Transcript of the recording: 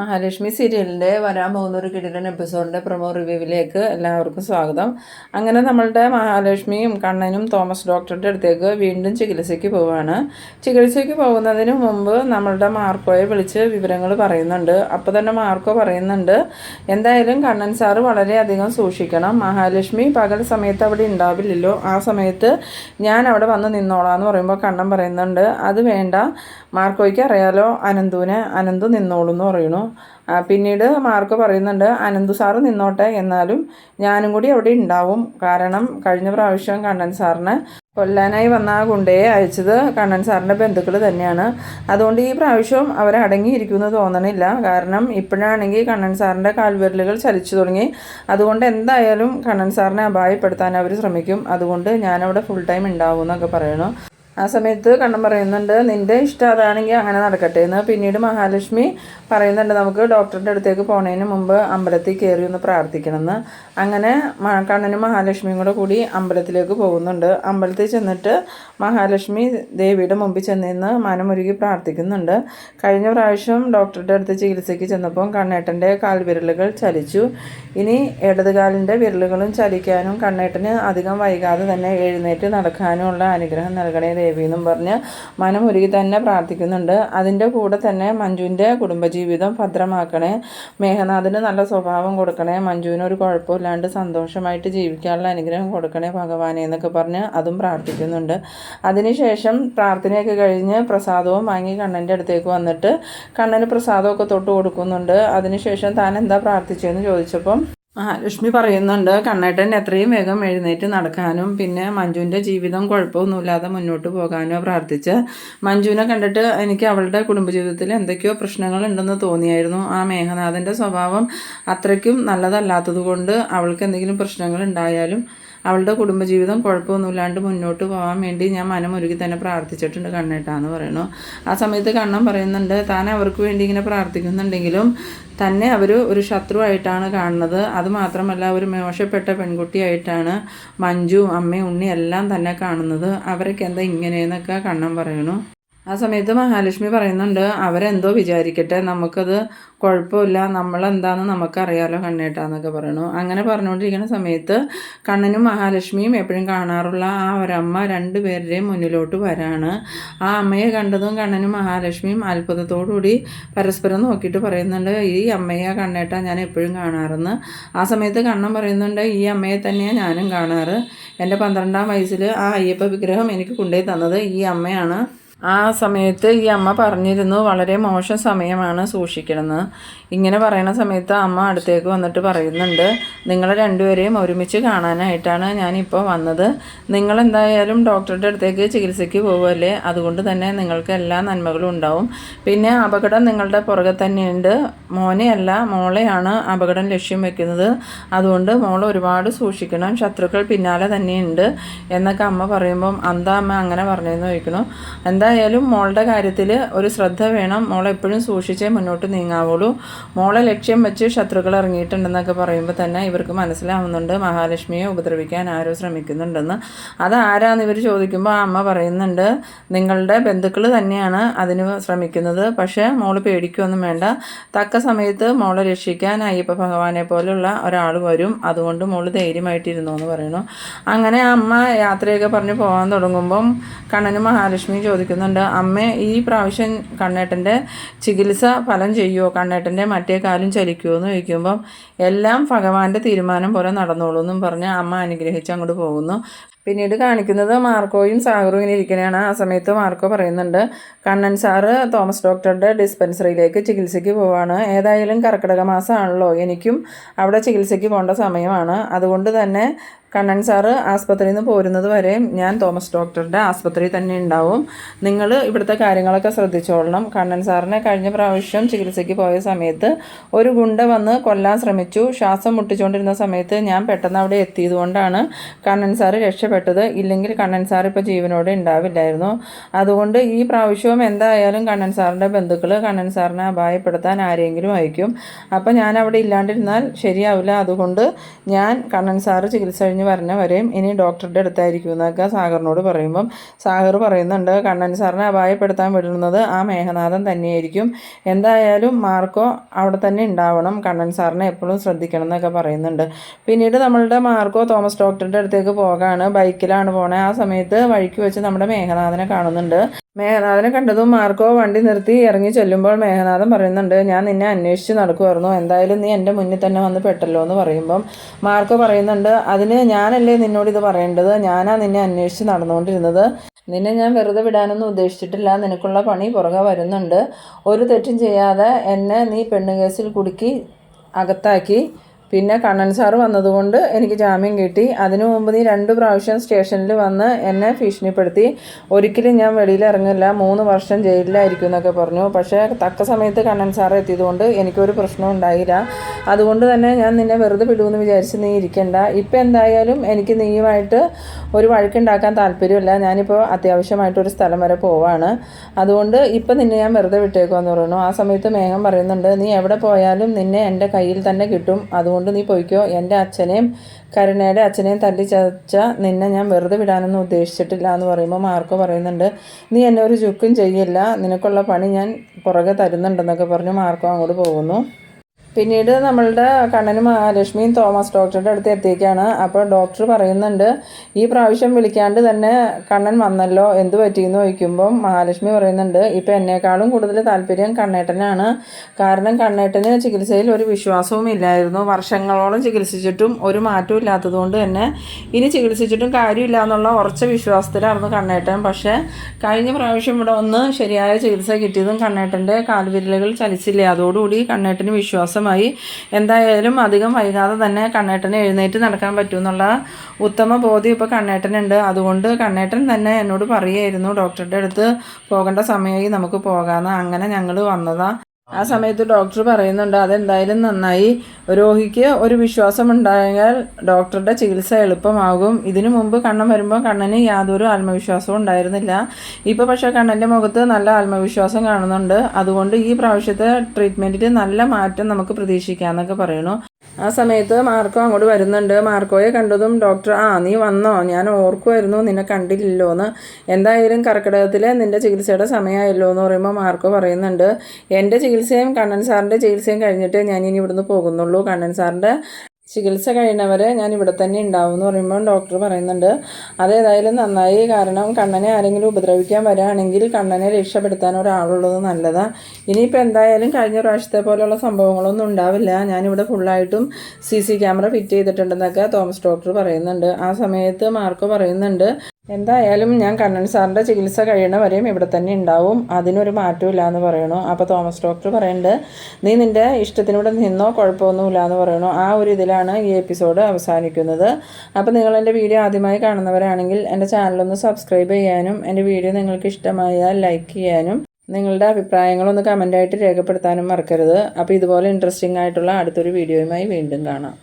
മഹാലക്ഷ്മി സീരിയലിന്റെ വരാൻ പോകുന്ന ഒരു കിടിലൻ എപ്പിസോഡിന്റെ പ്രൊമോ റിവ്യൂവിലേക്ക് എല്ലാവർക്കും സ്വാഗതം. അങ്ങനെ നമ്മളുടെ മഹാലക്ഷ്മിയും കണ്ണനും തോമസ് ഡോക്ടറുടെ അടുത്തേക്ക് വീണ്ടും ചികിത്സയ്ക്ക് പോവുകയാണ് ചികിത്സയ്ക്ക് പോകുന്നതിന് മുമ്പ് നമ്മളുടെ മാർക്കോയെ വിളിച്ച് വിവരങ്ങൾ പറയുന്നുണ്ട്. അപ്പോൾ തന്നെ മാർക്കോ പറയുന്നുണ്ട് എന്തായാലും കണ്ണൻ സാറ് വളരെയധികം സൂക്ഷിക്കണം. മഹാലക്ഷ്മി പകൽ സമയത്ത് അവിടെ ഉണ്ടാവില്ലല്ലോ. ആ സമയത്ത് ഞാൻ അവിടെ വന്ന് നിന്നോളാം എന്ന് പറയുമ്പോൾ കണ്ണൻ പറയുന്നുണ്ട് അത് വേണ്ട. മാർക്കോയ്ക്ക് അറിയാലോ അനന്തുവിനെ അനന്തു നിന്നോളൂ എന്ന് പറയുന്നു. ആ, പിന്നീട് മാർക്ക് പറയുന്നുണ്ട് അനന്തു സാറ് നിന്നോട്ടെ എന്നാലും ഞാനും കൂടി അവിടെ ഉണ്ടാവും. കാരണം കഴിഞ്ഞ പ്രാവശ്യം കണ്ണൻ സാറിനെ കൊല്ലാനായി വന്ന ആ ഗുണ്ടയെ അയച്ചത് കണ്ണൻ സാറിന്റെ ബന്ധുക്കൾ തന്നെയാണ്. അതുകൊണ്ട് ഈ പ്രാവശ്യം അവരടങ്ങിയിരിക്കുമെന്ന് തോന്നണില്ല. കാരണം ഇപ്പോഴാണെങ്കിൽ കണ്ണൻ സാറിന്റെ കാൽവിരലുകൾ ചലിച്ചു തുടങ്ങി. അതുകൊണ്ട് എന്തായാലും കണ്ണൻ സാറിനെ അപായപ്പെടുത്താൻ അവർ ശ്രമിക്കും. അതുകൊണ്ട് ഞാനവിടെ ഫുൾ ടൈം ഉണ്ടാവും എന്നൊക്കെ പറയണു ആ സമയത്ത് കണ്ണൻ പറയുന്നുണ്ട് നിന്റെ ഇഷ്ടം അതാണെങ്കിൽ അങ്ങനെ നടക്കട്ടെ എന്ന്. പിന്നീട് മഹാലക്ഷ്മി പറയുന്നുണ്ട് നമുക്ക് ഡോക്ടറിന്റെ അടുത്തേക്ക് പോണതിന് മുമ്പ് അമ്പലത്തിൽ കയറി ഒന്ന് പ്രാർത്ഥിക്കണമെന്ന് അങ്ങനെ കണ്ണനും മഹാലക്ഷ്മിയും കൂടെ കൂടി അമ്പലത്തിലേക്ക് പോകുന്നുണ്ട്. അമ്പലത്തിൽ ചെന്നിട്ട് മഹാലക്ഷ്മി ദേവിയുടെ മുമ്പിൽ ചെന്നിന്ന് മനമുരുകി പ്രാർത്ഥിക്കുന്നുണ്ട്. കഴിഞ്ഞ പ്രാവശ്യം ഡോക്ടറുടെ അടുത്ത് ചികിത്സയ്ക്ക് ചെന്നപ്പോൾ കണ്ണേട്ടന്റെ കാൽവിരലുകൾ ചലിച്ചു. ഇനി ഇടതുകാലിന്റെ വിരലുകളും ചലിക്കാനും കണ്ണേട്ടന് അധികം വൈകാതെ തന്നെ എഴുന്നേറ്റ് നടക്കാനുമുള്ള അനുഗ്രഹം നൽകണേ ദേവി എന്നും പറഞ്ഞ് മനമൊരുകി തന്നെ പ്രാർത്ഥിക്കുന്നുണ്ട്. അതിന്റെ കൂടെ തന്നെ മഞ്ജുവിന്റെ കുടുംബജീവിതം ഭദ്രമാക്കണേ. മേഘനാഥിന് നല്ല സ്വഭാവം കൊടുക്കണേ. മഞ്ജുവിന് ഒരു കുഴപ്പമില്ലാണ്ട് സന്തോഷമായിട്ട് ജീവിക്കാനുള്ള അനുഗ്രഹം കൊടുക്കണേ ഭഗവാനെ എന്നൊക്കെ പറഞ്ഞ് അതും പ്രാർത്ഥിക്കുന്നുണ്ട്. അതിനുശേഷം പ്രാർത്ഥനയൊക്കെ കഴിഞ്ഞ് പ്രസാദവും വാങ്ങി കണ്ണന്റെ അടുത്തേക്ക് വന്നിട്ട് കണ്ണന് പ്രസാദമൊക്കെ തൊട്ട് കൊടുക്കുന്നുണ്ട്. അതിനുശേഷം താൻ എന്താ പ്രാർത്ഥിച്ചതെന്ന് ചോദിച്ചപ്പം മഹാലക്ഷ്മി പറയുന്നുണ്ട് കണ്ണേട്ടൻ എത്രയും വേഗം എഴുന്നേറ്റ് നടക്കാനും പിന്നെ മഞ്ജുവിന്റെ ജീവിതം കുഴപ്പമൊന്നുമില്ലാതെ മുന്നോട്ട് പോകാനോ പ്രാർത്ഥിച്ച്. മഞ്ജുവിനെ കണ്ടിട്ട് എനിക്ക് അവളുടെ കുടുംബജീവിതത്തിൽ എന്തൊക്കെയോ പ്രശ്നങ്ങൾ ഉണ്ടെന്ന് തോന്നിയായിരുന്നു. ആ മേഘനാഥന്റെ സ്വഭാവം അത്രയ്ക്കും നല്ലതല്ലാത്തതുകൊണ്ട് അവൾക്ക് എന്തെങ്കിലും പ്രശ്നങ്ങൾ ഉണ്ടായാലും അവളുടെ കുടുംബജീവിതം കുഴപ്പമൊന്നുമില്ലാണ്ട് മുന്നോട്ട് പോകാൻ വേണ്ടി ഞാൻ മനമൊരുക്കി തന്നെ പ്രാർത്ഥിച്ചിട്ടുണ്ട് കണ്ണേട്ടാന്ന് പറയണു ആ സമയത്ത് കണ്ണൻ പറയുന്നുണ്ട് താൻ അവർക്ക് വേണ്ടി ഇങ്ങനെ പ്രാർത്ഥിക്കുന്നുണ്ടെങ്കിലും തന്നെ അവർ ഒരു ശത്രുവായിട്ടാണ് കാണുന്നത്. അതുമാത്രമല്ല ഒരു മോശപ്പെട്ട പെൺകുട്ടിയായിട്ടാണ് മഞ്ജു അമ്മയും ഉണ്ണി എല്ലാം തന്നെ കാണുന്നത്. അവരൊക്കെ എന്താ ഇങ്ങനെയെന്നൊക്കെ കണ്ണൻ പറയണു. ആ സമയത്ത് മഹാലക്ഷ്മി പറയുന്നുണ്ട് അവരെന്തോ വിചാരിക്കട്ടെ നമുക്കത് കുഴപ്പമില്ല നമ്മളെന്താണെന്ന് നമുക്കറിയാലോ കണ്ണേട്ടാന്നൊക്കെ പറയണു. അങ്ങനെ പറഞ്ഞുകൊണ്ടിരിക്കുന്ന സമയത്ത് കണ്ണനും മഹാലക്ഷ്മിയും എപ്പോഴും കാണാറുള്ള ആ ഒരമ്മ രണ്ടുപേരുടെയും മുന്നിലോട്ട് വരാണ്. ആ അമ്മയെ കണ്ടതും കണ്ണനും മഹാലക്ഷ്മിയും അത്ഭുതത്തോടുകൂടി പരസ്പരം നോക്കിയിട്ട് പറയുന്നുണ്ട് ഈ അമ്മയെ കണ്ണേട്ടാ ഞാൻ എപ്പോഴും കാണാറെന്ന്. ആ സമയത്ത് കണ്ണൻ പറയുന്നുണ്ട് ഈ അമ്മയെ തന്നെയാണ് ഞാനും കാണാറ്. എന്റെ പന്ത്രണ്ടാം വയസ്സിൽ ആ അയ്യപ്പ വിഗ്രഹം എനിക്ക് കൊണ്ടുപോയി തന്നത് ഈ അമ്മയാണ്. ആ സമയത്ത് ഈ അമ്മ പറഞ്ഞിരുന്നു വളരെ മോശം സമയമാണ് സൂക്ഷിക്കണമെന്ന് ഇങ്ങനെ പറയുന്ന സമയത്ത് അമ്മ അടുത്തേക്ക് വന്നിട്ട് പറയുന്നുണ്ട് നിങ്ങളെ രണ്ടുപേരെയും ഒരുമിച്ച് കാണാനായിട്ടാണ് ഞാനിപ്പോൾ വന്നത്. നിങ്ങളെന്തായാലും ഡോക്ടറുടെ അടുത്തേക്ക് ചികിത്സയ്ക്ക് പോകുമല്ലേ അതുകൊണ്ട് തന്നെ നിങ്ങൾക്ക് എല്ലാ നന്മകളും ഉണ്ടാവും. പിന്നെ അപകടം നിങ്ങളുടെ പുറകെ തന്നെയുണ്ട്. മോനെയല്ല മോളെയാണ് അപകടം ലക്ഷ്യം വെക്കുന്നത്. അതുകൊണ്ട് മോൾ ഒരുപാട് സൂക്ഷിക്കണം. ശത്രുക്കൾ പിന്നാലെ തന്നെയുണ്ട്. എന്നൊക്കെ അമ്മ പറയുമ്പം അന്താ അമ്മ അങ്ങനെ പറഞ്ഞെന്ന് ചോദിക്കണം എന്തായാലും മോളുടെ കാര്യത്തിൽ ഒരു ശ്രദ്ധ വേണം. മോളെ എപ്പോഴും സൂക്ഷിച്ചേ മുന്നോട്ട് നീങ്ങാവുള്ളൂ. മോളെ ലക്ഷ്യം വെച്ച് ശത്രുക്കൾ ഇറങ്ങിയിട്ടുണ്ടെന്നൊക്കെ പറയുമ്പോൾ തന്നെ ഇവർക്ക് മനസ്സിലാവുന്നുണ്ട്. മഹാലക്ഷ്മിയെ ഉപദ്രവിക്കാൻ ആരോ ശ്രമിക്കുന്നുണ്ടെന്ന്. അത് ആരാന്ന് ഇവർ ചോദിക്കുമ്പോൾ ആ അമ്മ പറയുന്നുണ്ട്. നിങ്ങളുടെ ബന്ധുക്കൾ തന്നെയാണ് അതിന് ശ്രമിക്കുന്നത്. പക്ഷേ മോൾ പേടിക്കൊന്നും വേണ്ട. തക്ക സമയത്ത് മോളെ രക്ഷിക്കാൻ അയ്യപ്പ ഭഗവാനെ പോലുള്ള ഒരാൾ വരും. അതുകൊണ്ട് മോൾ ധൈര്യമായിട്ടിരുന്നു എന്ന് പറയുന്നു. അങ്ങനെ അമ്മ യാത്രയൊക്കെ പറഞ്ഞ് പോകാൻ തുടങ്ങുമ്പം കണ്ണനും മഹാലക്ഷ്മിയും ചോദിക്കുന്നുണ്ട് അമ്മ ഈ പ്രാവശ്യം കണ്ണേട്ടന്റെ ചികിത്സ ഫലം ചെയ്യുമോ കണ്ണേട്ടന്റെ മറ്റേ കാലും ചലിക്കുമോ എന്ന് ചോദിക്കുമ്പം എല്ലാം ഭഗവാന്റെ തീരുമാനം പോലെ നടന്നോളൂ എന്നും പറഞ്ഞ് അമ്മ അനുഗ്രഹിച്ച് അങ്ങോട്ട് പോകുന്നു. പിന്നീട് കാണിക്കുന്നത് മാർക്കോയും സാഗറും ഇങ്ങനെ ഇരിക്കണതാണ് ആ സമയത്ത് മാർക്കോ പറയുന്നുണ്ട് കണ്ണൻ സാറ് തോമസ് ഡോക്ടറുടെ ഡിസ്പെൻസറിയിലേക്ക് ചികിത്സയ്ക്ക് പോവാണ്. ഏതായാലും കർക്കിടക മാസമാണല്ലോ. എനിക്കും അവിടെ ചികിത്സയ്ക്ക് പോകേണ്ട സമയമാണ്. അതുകൊണ്ട് തന്നെ കണ്ണൻ സാറ് ആസ്പത്രിയിൽ നിന്ന് പോരുന്നത് വരെ ഞാൻ തോമസ് ഡോക്ടറുടെ ആസ്പത്രിയിൽ തന്നെ ഉണ്ടാവും. നിങ്ങൾ ഇവിടുത്തെ കാര്യങ്ങളൊക്കെ ശ്രദ്ധിച്ചോളണം. കണ്ണൻ സാറിനെ കഴിഞ്ഞ പ്രാവശ്യം ചികിത്സയ്ക്ക് പോയ സമയത്ത് ഒരു ഗുണ്ട വന്ന് കൊല്ലാൻ ശ്രമിച്ചു. ശ്വാസം മുട്ടിച്ചുകൊണ്ടിരുന്ന സമയത്ത് ഞാൻ പെട്ടെന്ന് അവിടെ എത്തിയതുകൊണ്ടാണ് കണ്ണൻ സാറ് രക്ഷപ്പെട്ടത്. ഇല്ലെങ്കിൽ കണ്ണൻ സാർ ഇപ്പോൾ ജീവനോടെ ഉണ്ടാവില്ലായിരുന്നു. അതുകൊണ്ട് ഈ പ്രാവശ്യവും എന്തായാലും കണ്ണൻ സാറിന്റെ ബന്ധുക്കൾ കണ്ണൻ സാറിനെ അപായപ്പെടുത്താൻ ആരെങ്കിലും അയക്കും. അപ്പോൾ ഞാൻ അവിടെ ഇല്ലാണ്ടിരുന്നാൽ ശരിയാവില്ല. അതുകൊണ്ട് ഞാൻ കണ്ണൻ സാറ് ചികിത്സ കഴിഞ്ഞ് വരണ വരെയും ഇനി ഡോക്ടറുടെ അടുത്തായിരിക്കും എന്നൊക്കെ സാഗറിനോട് പറയുമ്പം സാഗർ പറയുന്നുണ്ട് കണ്ണൻ സാറിനെ അപായപ്പെടുത്താൻ വിടുന്നത് ആ മേഘനാഥൻ തന്നെയായിരിക്കും. എന്തായാലും മാർക്കോ അവിടെ തന്നെ ഉണ്ടാവണം. കണ്ണൻ സാറിനെ എപ്പോഴും ശ്രദ്ധിക്കണം എന്നൊക്കെ പറയുന്നുണ്ട്. പിന്നീട് നമ്മളുടെ മാർക്കോ തോമസ് ഡോക്ടറുടെ അടുത്തേക്ക് പോകാണ്. ബൈക്കിലാണ് പോണേ. ആ സമയത്ത് വഴിക്ക് വെച്ച് നമ്മുടെ മേഘനാഥനെ കാണുന്നുണ്ട്. മേഘനാഥനെ കണ്ടതും മാർക്കോ വണ്ടി നിർത്തി ഇറങ്ങി ചെല്ലുമ്പോൾ മേഘനാഥൻ പറയുന്നുണ്ട് ഞാൻ നിന്നെ അന്വേഷിച്ച് നടക്കുമായിരുന്നു എന്തായാലും നീ എന്റെ മുന്നിൽ തന്നെ വന്ന് പെട്ടല്ലോ എന്ന് പറയുമ്പം മാർക്കോ പറയുന്നുണ്ട് അതിന് ഞാനല്ലേ നിന്നോട് ഇത് പറയേണ്ടത്? ഞാനാ നിന്നെ അന്വേഷിച്ച് നടന്നുകൊണ്ടിരുന്നത്. നിന്നെ ഞാൻ വെറുതെ വിടാനൊന്നും ഉദ്ദേശിച്ചിട്ടില്ല. നിനക്കുള്ള പണി പുറകെ വരുന്നുണ്ട്. ഒരു തെറ്റും ചെയ്യാതെ എന്നെ നീ പെണ്ണുകേസിൽ കുടുക്കി അകത്താക്കി. പിന്നെ കണ്ണൻ സാറ് വന്നതുകൊണ്ട് എനിക്ക് ജാമ്യം കിട്ടി. അതിനു മുമ്പ് നീ രണ്ട് പ്രാവശ്യം സ്റ്റേഷനിൽ വന്ന് എന്നെ ഭീഷണിപ്പെടുത്തി. ഒരിക്കലും ഞാൻ വെളിയിൽ ഇറങ്ങില്ല. മൂന്ന് വർഷം ജയിലിലായിരിക്കും എന്നൊക്കെ പറഞ്ഞു. പക്ഷേ തക്ക സമയത്ത് കണ്ണൻ സാറ് എത്തിയതുകൊണ്ട് എനിക്കൊരു പ്രശ്നം ഉണ്ടായില്ല. അതുകൊണ്ട് തന്നെ ഞാൻ നിന്നെ വെറുതെ വിടുമെന്ന് വിചാരിച്ച് നീ ഇരിക്കണ്ട. ഇപ്പം എന്തായാലും എനിക്ക് നീയുമായിട്ട് ഒരു വഴക്കുണ്ടാക്കാൻ താല്പര്യമില്ല. ഞാനിപ്പോൾ അത്യാവശ്യമായിട്ടൊരു സ്ഥലം വരെ പോവാണ്. അതുകൊണ്ട് ഇപ്പം നിന്നെ ഞാൻ വെറുതെ വിട്ടേക്കുമെന്ന് പറയുന്നു ആ സമയത്ത് മേഘം പറയുന്നുണ്ട് നീ എവിടെ പോയാലും നിന്നെ എന്റെ കയ്യിൽ തന്നെ കിട്ടും. അതുകൊണ്ട് അതുകൊണ്ട് നീ പോയിക്കോ. എന്റെ അച്ഛനെയും കരുണയുടെ അച്ഛനെയും തല്ലി ചതച്ച നിന്നെ ഞാൻ വെറുതെ വിടാനൊന്നും ഉദ്ദേശിച്ചിട്ടില്ല എന്ന് പറയുമ്പോൾ മാർക്കോ പറയുന്നുണ്ട്. നീ എന്നെ ഒരു ചുക്കും ചെയ്യില്ല. നിനക്കുള്ള പണി ഞാൻ പുറകെ തരുന്നുണ്ടെന്നൊക്കെ പറഞ്ഞ് മാർക്കോ അങ്ങോട്ട് പോകുന്നു. പിന്നീട് നമ്മളുടെ കണ്ണനും മഹാലക്ഷ്മിയും തോമസ് ഡോക്ടറുടെ അടുത്ത് എത്തിയേക്കാണ്. അപ്പോൾ ഡോക്ടർ പറയുന്നുണ്ട് ഈ പ്രാവശ്യം വിളിക്കാണ്ട് തന്നെ കണ്ണൻ വന്നല്ലോ എന്ത് പറ്റിയെന്ന് ചോദിക്കുമ്പം മഹാലക്ഷ്മി പറയുന്നുണ്ട് ഇപ്പം എന്നേക്കാളും കൂടുതൽ താല്പര്യം കണ്ണേട്ടനാണ്. കാരണം കണ്ണേട്ടന് ചികിത്സയിൽ ഒരു വിശ്വാസവും ഇല്ലായിരുന്നു. വർഷങ്ങളോളം ചികിത്സിച്ചിട്ടും ഒരു മാറ്റവും ഇല്ലാത്തതുകൊണ്ട് തന്നെ ഇനി ചികിത്സിച്ചിട്ടും കാര്യമില്ല എന്നുള്ള ഉറച്ച വിശ്വാസത്തിലായിരുന്നു കണ്ണേട്ടൻ. പക്ഷേ കഴിഞ്ഞ പ്രാവശ്യം ഇവിടെ വന്ന് ശരിയായ ചികിത്സ കിട്ടിയതും കണ്ണേട്ടന്റെ കാൽവിരലുകൾ ചലിച്ചില്ല? അതോടുകൂടി കണ്ണേട്ടന് വിശ്വാസം ദിവസമായി. എന്തായാലും അധികം വൈകാതെ തന്നെ കണ്ണേട്ടനെ എഴുന്നേറ്റ് നടക്കാൻ പറ്റുമെന്നുള്ള ഉത്തമ ബോധ്യം ഇപ്പോൾ കണ്ണേട്ടനുണ്ട്. അതുകൊണ്ട് കണ്ണേട്ടൻ തന്നെ എന്നോട് പറയുമായിരുന്നു ഡോക്ടറുടെ അടുത്ത് പോകേണ്ട സമയമായി നമുക്ക് പോകാമെന്ന് അങ്ങനെ ഞങ്ങൾ വന്നതാണ് ആ സമയത്ത് ഡോക്ടർ പറയുന്നുണ്ട് അതെന്തായാലും നന്നായി. രോഗിക്ക് ഒരു വിശ്വാസം ഉണ്ടായാൽ ഡോക്ടറുടെ ചികിത്സ എളുപ്പമാകും. ഇതിനു മുമ്പ് കണ്ണൻ വരുമ്പോൾ കണ്ണന് യാതൊരു ആത്മവിശ്വാസവും ഉണ്ടായിരുന്നില്ല. ഇപ്പോൾ പക്ഷേ കണ്ണന്റെ മുഖത്ത് നല്ല ആത്മവിശ്വാസം കാണുന്നുണ്ട്. അതുകൊണ്ട് ഈ പ്രാവശ്യത്തെ ട്രീറ്റ്മെന്റിൽ നല്ല മാറ്റം നമുക്ക് പ്രതീക്ഷിക്കാം എന്നൊക്കെ പറയണു ആ സമയത്ത് മാർക്കോ അങ്ങോട്ട് വരുന്നുണ്ട്. മാർക്കോയെ കണ്ടതും ഡോക്ടർ ആ നീ വന്നോ? ഞാൻ ഓർക്കുമായിരുന്നു നിന്നെ കണ്ടില്ലല്ലോ എന്ന് എന്തായാലും കർക്കിടകത്തിൽ നിന്റെ ചികിത്സയുടെ സമയമായല്ലോ എന്ന് പറയുമ്പോൾ മാർക്കോ പറയുന്നുണ്ട്. എന്റെ ചികിത്സയും കണ്ണൻ സാറിന്റെ ചികിത്സയും കഴിഞ്ഞിട്ട് ഞാൻ ഇനി ഇവിടുന്ന് പോകുന്നുള്ളൂ. കണ്ണൻ സാറിന്റെ ചികിത്സ കഴിയുന്നവരെ ഞാൻ ഇവിടെ തന്നെ ഉണ്ടാവും എന്ന് പറയുമ്പോൾ ഡോക്ടർ പറയുന്നുണ്ട്. അതേതായാലും നന്നായി. കാരണം കണ്ണനെ ആരെങ്കിലും ഉപദ്രവിക്കാൻ വരികയാണെങ്കിൽ കണ്ണനെ രക്ഷപ്പെടുത്താൻ ഒരാളുള്ളത് നല്ലതാണ് ഇനിയിപ്പോൾ എന്തായാലും കഴിഞ്ഞ പ്രാവശ്യത്തെ പോലെയുള്ള സംഭവങ്ങളൊന്നും ഉണ്ടാവില്ല. ഞാനിവിടെ ഫുള്ളായിട്ടും സി സി ക്യാമറ ഫിറ്റ് ചെയ്തിട്ടുണ്ടെന്നൊക്കെ തോമസ് ഡോക്ടർ പറയുന്നുണ്ട്. ആ സമയത്ത് മാർക്കോ പറയുന്നുണ്ട്. എന്തായാലും ഞാൻ കണ്ണൻ സാറിന്റെ ചികിത്സ കഴിയണ വരെയും ഇവിടെ തന്നെ ഉണ്ടാവും. അതിനൊരു മാറ്റമില്ല എന്ന് പറയണു. അപ്പോൾ തോമസ് ഡോക്ടർ പറയുന്നുണ്ട് നീ നിന്റെ ഇഷ്ടത്തിനൂടെ നിന്നോ കുഴപ്പമൊന്നുമില്ല എന്ന് പറയണു. ആ ഒരു ഇതിലാണ് ഈ എപ്പിസോഡ് അവസാനിക്കുന്നത്. അപ്പോൾ നിങ്ങൾ എന്റെ വീഡിയോ ആദ്യമായി കാണുന്നവരാണെങ്കിൽ എന്റെ ചാനലൊന്ന് സബ്സ്ക്രൈബ് ചെയ്യാനും എന്റെ വീഡിയോ നിങ്ങൾക്ക് ഇഷ്ടമായാൽ ലൈക്ക് ചെയ്യാനും നിങ്ങളുടെ അഭിപ്രായങ്ങളൊന്ന് കമന്റായിട്ട് രേഖപ്പെടുത്താനും മറക്കരുത്. അപ്പോൾ ഇതുപോലെ ഇൻട്രസ്റ്റിംഗ് ആയിട്ടുള്ള അടുത്തൊരു വീഡിയോയുമായി വീണ്ടും കാണാം.